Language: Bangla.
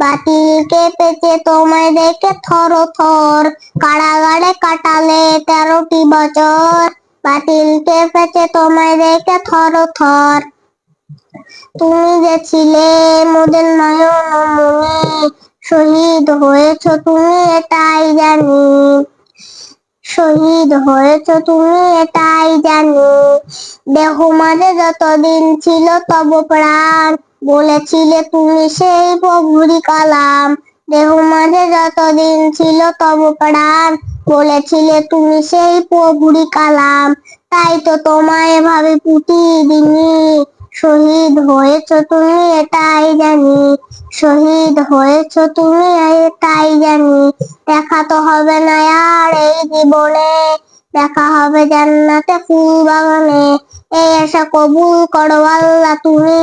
বাতিল কেঁপেছে তোমায় দেখে থর থর। কারাগারে কাটালে তেরোটি বছর। বাতিল কেঁপেছে তোমায় দেখে থর থর। তুমি যে মোদের নয়ন মনি, শহীদ হয়েছ তুমি এটাই জানি। শহীদ হয়েছ তুমি এটাই জানি। দেহ মাঝে যতদিন ছিল তব প্রাণ বলেছিলে তুমি সেই প্রভুরি কালাম। দেহ মাঝে যতদিন ছিল তব প্রাণ। বলেছিলে তুমি সেই প্রভুরি কালাম। তাই তো তোমায় এভাবে দিনি শহীদ হয়েছ তুমি, এটাই জানি। শহীদ হয়েছ তুমি, এটাই জানি। দেখা তো হবে না আর এই জীবনে। দেখা হবে জান্নাতে ফুল বাগানে এই আশা কবুল করো আল্লাহ তুমি।